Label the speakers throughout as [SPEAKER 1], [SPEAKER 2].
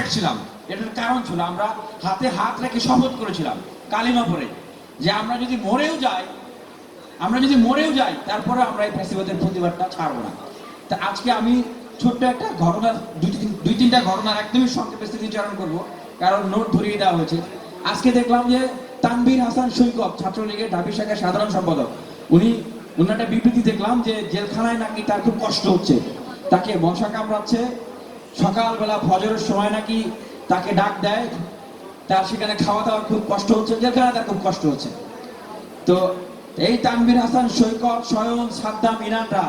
[SPEAKER 1] Separate ছিলাম। এটার কারণ ছিল আমরা হাতে হাত রেখে শপথ করেছিলাম, কালিমা পরে যে আমরা যদি মরেও যাই, আমরা যদি মরেও যাই, তারপরে আমরা এই ফ্যাসিবাদের প্রতিবাদটা ছাড়বো না। তা আজকে আমি ছোট্ট একটা ঘটনার দুই তিন- দুই তিনটা ঘটনার একদমই সংক্ষেপে স্মৃতিচারণ করব, কারণ নোট ধরিয়ে দেওয়া হয়েছে। আজকে দেখলাম যে তানভীর হাসান সৈকত, ছাত্রলীগের ঢাবি শাখার সাধারণ সম্পাদক, উনি উনার একটা বিবৃতি দেখলাম যে জেলখানায় নাকি তার খুব কষ্ট হচ্ছে, তাকে মশা কামড়াচ্ছে সকালবেলা ফজরের সময় নাকি তাকে ডাক দেয়। তার সেখানে খাওয়া দাওয়ার খুব কষ্ট হচ্ছে জেলখানায় তার খুব কষ্ট হচ্ছে। তো এই তানবির হাসান, সৈকত স্বয়ং সাদ্দাম ইরানরা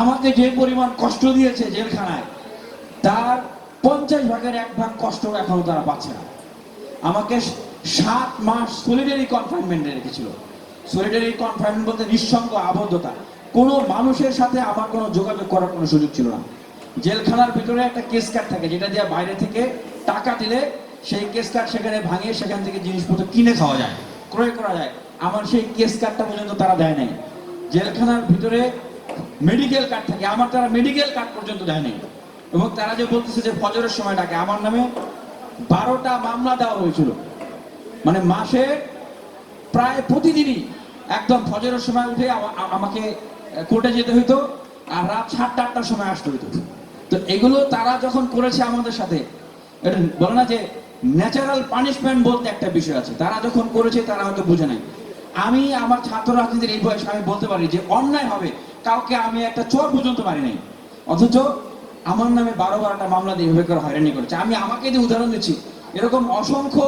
[SPEAKER 1] আমাকে যে পরিমাণ কষ্ট দিয়েছে জেলখানায়, তার পঞ্চাশ ভাগের এক ভাগ কষ্ট এখনও তারা পাচ্ছে না। আমাকে সাত মাস সলিডারি কনফাইনমেন্টে রেখেছিল। সলিডারি কনফাইনমেন্ট বলতে নিঃসঙ্গ আবদ্ধতা। কোনো মানুষের সাথে আমার কোনো যোগাযোগ করার কোনো সুযোগ ছিল না। জেলখানার ভিতরে একটা কেস কার্ড থাকে, যেটা দিয়ে বাইরে থেকে টাকা দিলে সেই কেস কার্ড সেখানে ভাঙিয়ে সেখান থেকে জিনিসপত্র কিনে খাওয়া যায়, ক্রয় করা যায়। আমার সেই কেস কার্ডটা পর্যন্ত তারা দেয় নাই। জেলখানার ভিতরে মেডিকেল কার্ড থাকে, আমার তারা মেডিকেল কার্ড পর্যন্ত দেয় নাই। এবং তারা যে বলতেছে যে ফজরের সময় ডাকে, আমার নামে বারোটা মামলা দেওয়া হয়েছিল। মানে মাসে প্রায় প্রতিদিনই একদম ফজরের সময় উঠে আমাকে কোর্টে যেতে হইতো, আর রাত সাতটা আটটার সময় আসতে হইতো। তো এগুলো তারা যখন করেছে আমাদের সাথে, এটা বলে না যে ন্যাচারাল পানিশমেন্ট বলতে একটা বিষয় আছে। তারা যখন করেছে, তারা হয়তো বুঝে নাই। আমি আমার ছাত্র রাজনীতির এই বয়সে আমি বলতে পারি যে অন্যায় হবে। কাউকে আমি একটা চোর পর্যন্ত পারি নাই। অথচ আমার নামে বারো বারোটা মামলা দিয়ে করে হয়রানি করেছে। আমি আমাকে যে উদাহরণ দিচ্ছি। এরকম অসংখ্য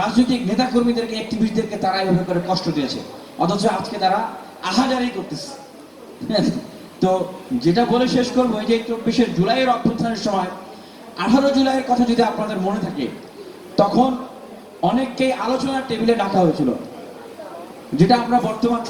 [SPEAKER 1] রাজনৈতিক নেতাকর্মীদেরকে অ্যাক্টিভিস্টদেরকে তারা এভাবে করে কষ্ট দিয়েছে। অথচ আজকে তারা আহাজারি করতেছে। তো যেটা বলে শেষ করব, এই যে চব্বিশের জুলাইয়ের অভ্যুত্থানের সময়, আঠারো জুলাইয়ের কথা যদি আপনাদের মনে থাকে, তখন অনেককেই আলোচনার টেবিলে ডাকা হয়েছিল, যেটা আমরা বর্তমান